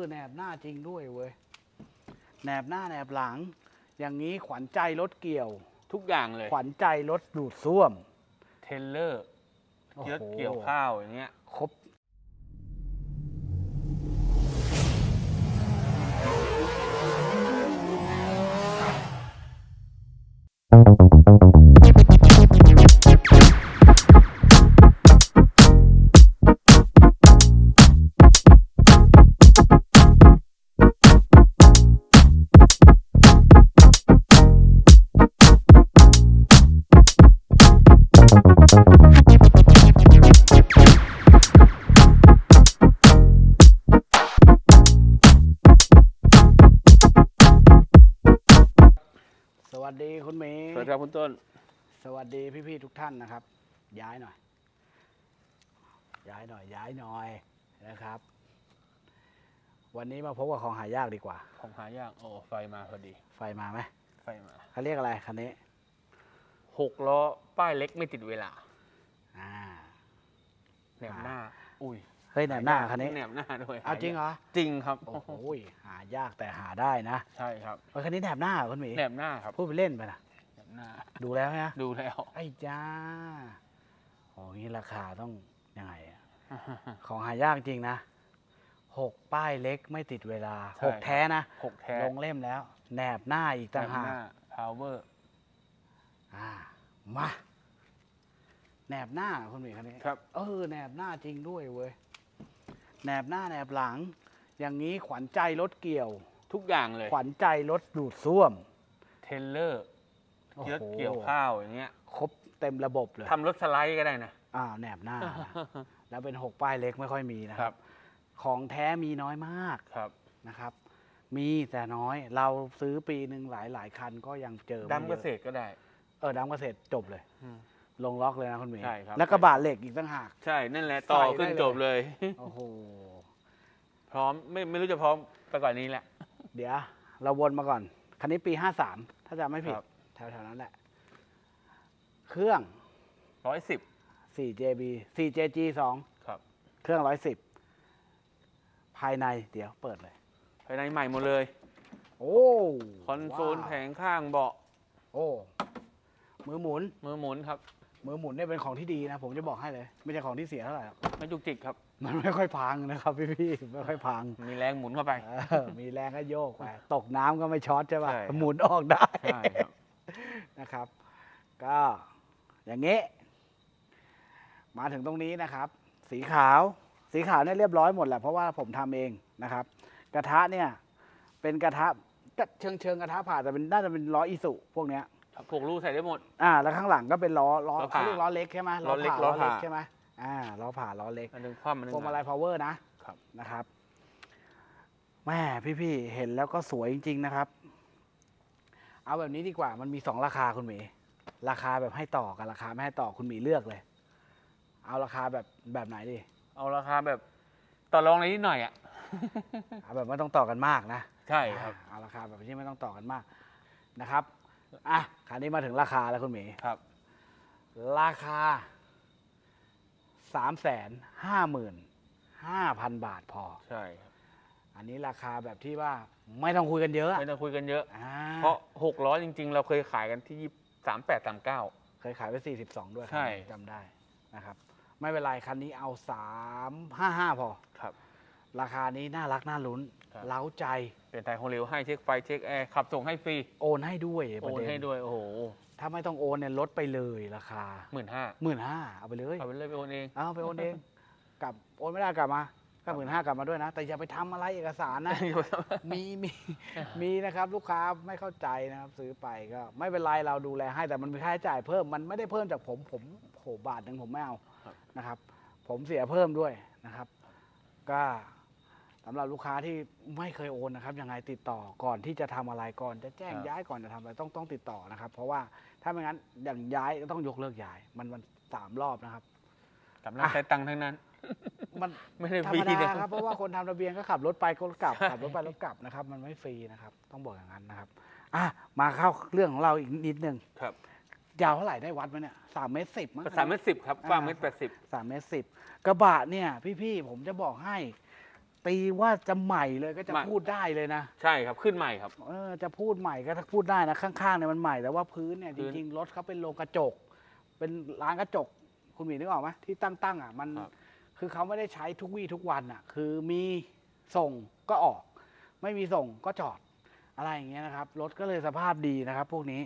อแหนบหน้าจริงด้วยเว้ยแหนบหน้าแหนบหลัง อย่างนี้ขวัญใจรถเกี่ยว ทุกอย่างเลยขวัญใจรถดูดซ่วม เทรลเลอร์โอ้โห รถเกี่ยวข้าวอย่างเงี้ย วัสดีคุณเมย์สวัสดีครับคุณต้น สวัสดีพี่ๆทุกท่านนะครับ ย้ายหน่อย ย้ายหน่อย ย้ายหน่อยนะครับ วันนี้มาพบกับของหายากดีกว่า ของหายาก โอ้ ไฟมาพอดี ไฟมาไหมไฟมาเขาเรียกอะไรคันนี้หกล้อป้ายเล็กไม่ติดเวลา อ่าแหนบหน้า อุ้ยเฮ้ ยแหนบหน้าคันนี้แหนบหน้าด้วยเอาจริงเหรอจริงครับโอ้โหหายากแต่หาได้นะ ใช่ครับเออคันนี้แหนบหน้าเหรอคุณหมีแหนบหน้าครับพูดไปเล่นไปนะแหนบหน้าดูแล้วนะดูแล้วไอ้จ้าโอ้งี้ราคาต้องยังไงอะของหายากจริงนะหกป้ายเล็กไม่ติดเวลาใช่หกแท้นะหกแท้ลงเล่มแล้วแหนบหน้าอีกแหนต่างบหาหกน้า power อ่ามาแหนบหน้าคุณหมีคันนี้ครับเออแหนบหน้าจริงด้วยเว้ย แหนบหน้าแหนบหลัง อย่างนี้ขวัญใจรถเกี่ยว ทุกอย่างเลย ขวัญใจรถดูดซ่วม เทรลเลอร์โอ้โหรถเกี่ยวข้าวอย่างเงี้ยครบเต็มระบบเลยทำรถสไลด์ก็ได้นะอ้าวแหนบหน้านะแล้วเป็นหกป้ายเล็กไม่ค่อยมีนะคครัรับ บ ของแท้มีน้อยมากครับ นะครับ มีแต่น้อยเราซื้อปีหนึ่งหลายหลายๆคันก็ยังเจอไม่ดำเกเยอะษตรก็ได้ เออดำเกษตรจบเลย อืม ลงล็อกเลยนะคุณหมีใช่ครับ แล้วกระบะเหล็กอีกตั้งหาก ใช่นั่นแหละต่อใส่ได้ขึ้นเลย จบเลย โอ้โห พร้อมไม่ไม่รู้จะพร้อมไปกว่อนนี้แหละ เดี๋ยว เราวนมาก่อน คันนี้ปีห้าสามถ้าจำไม่ผิด ครับ แถวๆนั้นแหละ เครื่อง ร้อยสิบ 4JB 4JG 2 ครับ เครื่อง 110 ภายในเดี๋ยวเปิดเลย ภายในใหม่หมดเลย โอ้คอนโซลว้าวแผงข้างเบาะโอ้ มือหมุน มือหมุนครับ มือหมุนเนี่ยเป็นของที่ดีนะ ผมจะบอกให้เลย ไม่ใช่ของที่เสียเท่าไหร่หรอกไม่จุกจิกครับ มันไม่ค่อยพังนะครับพี่ๆไม่ค่อยพังมีแรงหมุนเข้าไป เออมีแรงก็โยกไปตกน้ำก็ไม่ช็อตใช่ป่ะใช่ครับ หมุนออกได้ ใช่ครับ นะครับ ก็อย่างนี้ มาถึงตรงนี้นะครับ สีขาว สีขาวเนี่ยเรียบร้อยหมดแหละเพราะว่าผมทำเองนะครับ กระทะเนี่ย เป็นกระทะก็เชิงเชิงกระทะผ่าแต่เป็นน่าจะเป็นล้ออีสุพวกเนี้ยครับ ผูกลูกใส่ได้หมด อ่า แล้วข้างหลังก็เป็นล้อล้อล้อเขาผ่าเรียกล้อเล็กใช่ไหมล้อเล็กผ่าล้ล้ออเล็กผ่า ใช่ไหมอ่าล้อผ่าล้อเล็กอันหนึงคว่ำอันหนึงพวงมาลัยหพาวเวอร์นะครับ นะครับแม่พี่ๆเห็นแล้วก็สวยจริง ๆ นะครับ เอาแบบนี้ดีกว่ามันมีสองราคาคุณหมีราคาแบบให้ต่อกับราคาไม่ให้ต่อคุณหมีเลือกเลย เอาราคาแบบแบบไหนดีเอาราคาแบบต่อรองอะไรนิดหน่อยอะ เอาแบบไม่ต้องต่อกันมากนะ ใช่ครับ อ่าเอาราคาแบบที่ไม่ต้องต่อกันมากนะครับ อะคราวนี้มาถึงราคาแล้วคุณหมี ครับ ราคาสามแสนห้าหมื่นห้าพันบาทพอ ใช่ครับอันนี้ราคาแบบที่ว่าไม่ต้องคุยกันเยอะไม่ต้องคุยกันเยอะ อ่าเพราะหกล้อจริง ๆ เราเคยขายกันที่สามแปดสามเก้า เคยขายไป 42 ด้วยใช่ จำได้นะครับ ไม่เป็นไร คันนี้เอา 355 พอ ครับ ราคานี้น่ารักน่าลุ้น ครับ เล้าใจ เปลี่ยนไทยของเร็วให้เช็คไฟเช็คแอร์ขับส่งให้ฟรีโอนให้ด้วยปโอระนเด็นให้ด้วยโอ้โหถ้าไม่ต้องโอนเนี่ยลดไปเลยราคาหมื่นห้าหมื่นห้าเอาไปเลย เอาไปเลยไปโอนเอง เอาไปโอนเอง กลับโอนไม่ได้กลับมาก็หมื่นห้ากลับมาด้วยนะ แต่อย่าไปทำอะไรเอกสารนะ มีมีมีนะครับ ลูกค้าไม่เข้าใจนะครับ ซื้อไปก็ไม่เป็นไรเราดูแลให้แต่มันมีค่าใช้จ่ายเพิ่มมันไม่ได้เพิ่มจากผมผมโหบาทหนึ่งผมไม่เอาครับ นะครับ ผมเสียเพิ่มด้วยนะครับ ก็ สำหรับลูกค้าที่ไม่เคยโอนนะครับยังไงติดต่อก่อนที่จะทำอะไรก่อน จะแจ้งย้ายก่อนจะทำอะไรต้องต้องติดต่อนะครับ เพราะว่าถ้าไม่งั้นอย่างย้ายก็ต้องยกเลิกย้าย มันมันสามรอบนะครับ กำลังใช้ตังค์ทั้งนั้น มันไม่ได้ธรฟรีรมดาเลยครับเพราะว่าคนทำทะเบียนก็ขับรถไปก็กลับใช่ขับรถไปแล้วกลับนะครับ มันไม่ฟรีนะครับ ต้องบอกอย่างนั้นนะครับอะมาเข้าเรื่องของเราอีกนิดนึงครับยาวเท่าไหร่ได้วัดไหมเนี่ยสามเมตรสิบมั้ง สามเมตรสิบครับกว้างเมตรแปดสิบ สามเมตรสิบกระบะเนี่ย พี่ ๆ ผมจะบอกให้ ตีว่าจะใหม่เลยก็จะใหม่ พูดได้เลยนะใช่ครับขึ้นใหม่ครับ เออจะพูดใหม่ก็ถ้าพูดได้นะข้างๆเนี่ยมันใหม่แต่ว่าพื้นเนี่ยพื้จนริงๆรถเขาเป็นโรงกระจก เป็นร้านกระจก คุณหมีนึกออกไหมที่ตั้งๆอะมันครับ คือเขาไม่ได้ใช้ทุกวี่ทุกวันอะ คือมีส่งก็ออก ไม่มีส่งก็จอดอะไรอย่างเงี้ยนะครับรถก็เลยสภาพดีนะครับ พวกนี้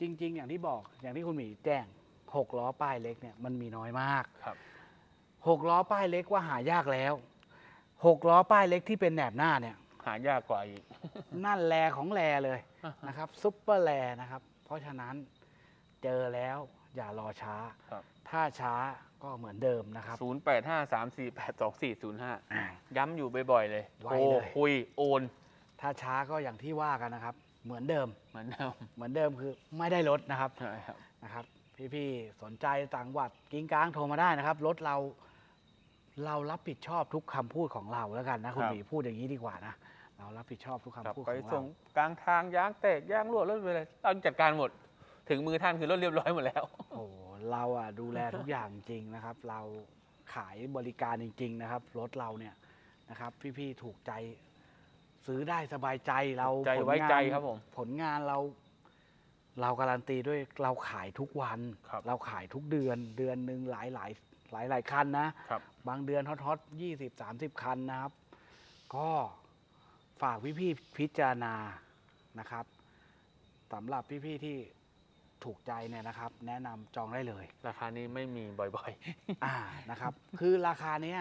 จริง ๆ อย่างที่บอกอย่างที่คุณหมีแจ้งหกล้อป้ายเล็กเนี่ยมันมีน้อยมาก ครับ หกล้อป้ายเล็กว่าหายากแล้ว หกล้อป้ายเล็กที่เป็นแหนบหน้าเนี่ย หายากกว่าอีก นั่นแลของแลเลยนะครับซุปเปอร์แลนะครับ เพราะฉะนั้นเจอแล้วอย่ารอช้า ครับ ถ้าช้าก็เหมือนเดิมนะครับ ศูนย์แปดห้าสามสี่แปดสองสี่ศูนย์ห้าอ่าย้ำอยู่บ่อยๆเลยไวโทรเลย คุยโอนถ้าช้าก็อย่างที่ว่ากันนะครับ เหมือนเดิม เหมือนเดิมเหมือนเดิมคือไม่ได้ลดนะครับ ใช่ครับ นะครับพี่ๆสนใจต่างจังหวัดกิ้งก้างโทรมาได้นะครับ รถเรา เรารับผิดชอบทุกคำพูดของเราแล้วกันนะคุณครับหมีพูดอย่างนี้ดีกว่านะเรารับผิดชอบทุกครับคำพูดขไปองเราส่งกลางทางยางแตกยางรั่วรถไปเลยเราจัดการหมด ถึงมือท่านคือรถเรียบร้อยหมดแล้ว โอ้โหเราอะดูแลทุกอย่างจริงนะครับ เราขายบริการจริง ๆ นะครับ รถเราเนี่ยนะครับ พี่ๆถูกใจ ซื้อได้สบายใจเราใจผลไว้งานใจครับผมผลงานเรา เราการันตีด้วยเราขายทุกวัน ครับ เราขายทุกเดือนเดือนหนึ่งหลายหลาย หลายหลายๆคันนะ ครับ บางเดือนฮอตฮอตยี่สิบสามสิบคันนะครับ ก็ฝากพี่ๆพิจารณานะครับสำหรับพี่ๆที่ถูกใจเนี่ยนะครับ แนะนำจองได้เลย ราคานี้ไม่มีบ่อย อ่า นะครับ คือราคาเนี้ย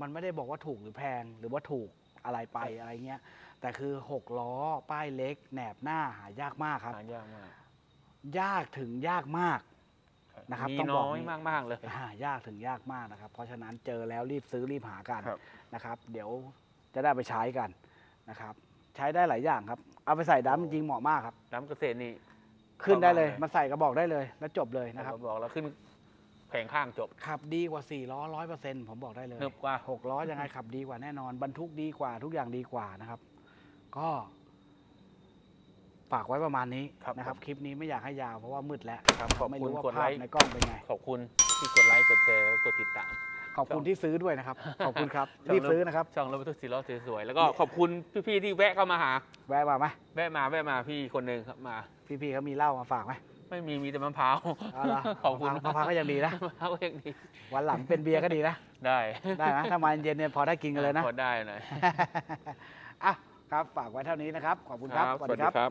มันไม่ได้บอกว่าถูกหรือแพงหรือว่าถูกอะไรไปอะไรเงี้ย แต่คือหกล้อ ป้ายเล็ก แหนบหน้าหายากมากๆ ครับ หายากมาก ยากถึงยากมาก นะครับมีต้องบอกน้อยนี้ มากๆเลย อ่ายากถึงยากมากนะครับ เพราะฉะนั้นเจอแล้วรีบซื้อรีบหากันครับ นะครับ เดี๋ยวจะได้ไปใช้กันนะครับ ใช้ได้หลายอย่างครับ เอาไปใส่ดัมจริงๆเหมาะมากครับ น้ำเกษตรนี่ ขึ้นได้เลยประมาณเลย มาใส่กระบอกได้เลย แล้วจบเลยนะครับบอกแล้วขึ้นแผงข้างจบขับดีกว่า4ล้อร้อยเปอร์เซ็นต์ผมบอกได้เลยเนิบกว่าหกล้อยังไงขับดีกว่าแน่นอน บรรทุกดีกว่าทุกอย่างดีกว่านะครับ ก็ ฝากไว้ประมาณนี้ครับนะครับผมคลิปนี้ไม่อยากให้ยาวเพราะว่ามืดแล้วครับขอบไม่คุณรู้ว่ากดไลภาพค์ ในกล้องเป็นไง ขอบคุณที่กดไลค์กดแชร์แล้วกดติดตาม ขอบคุณที่ซื้อด้วยนะครับ ขอบคุณครับช่องรีบซื้อนะครับ ช่องรถบรรทุกสีล้อสวยๆแล้วก็ขอบคุณพี่ๆที่แวะเข้ามาหา แวะมาไหมแวะมาแวะมาพี่คนหนึ่งครับมา พี่ๆเขามีเหล้ามาฝากไหมไม่มีมีแต่มะพร้าวเอาละขอบคุณมะพร้าวก็ยังดีนะ มะพร้าวก็ยังดีวันหลังเป็นเบียร์ก็ดีนะ ได้ได้ไหมถ้ามาเย็นๆเนี่ยพอได้กินกันเลยนะ พอได้หน่อยอะครับฝากไว้เท่านี้นะครับ ขอบคุณครับ สวัสดีครับ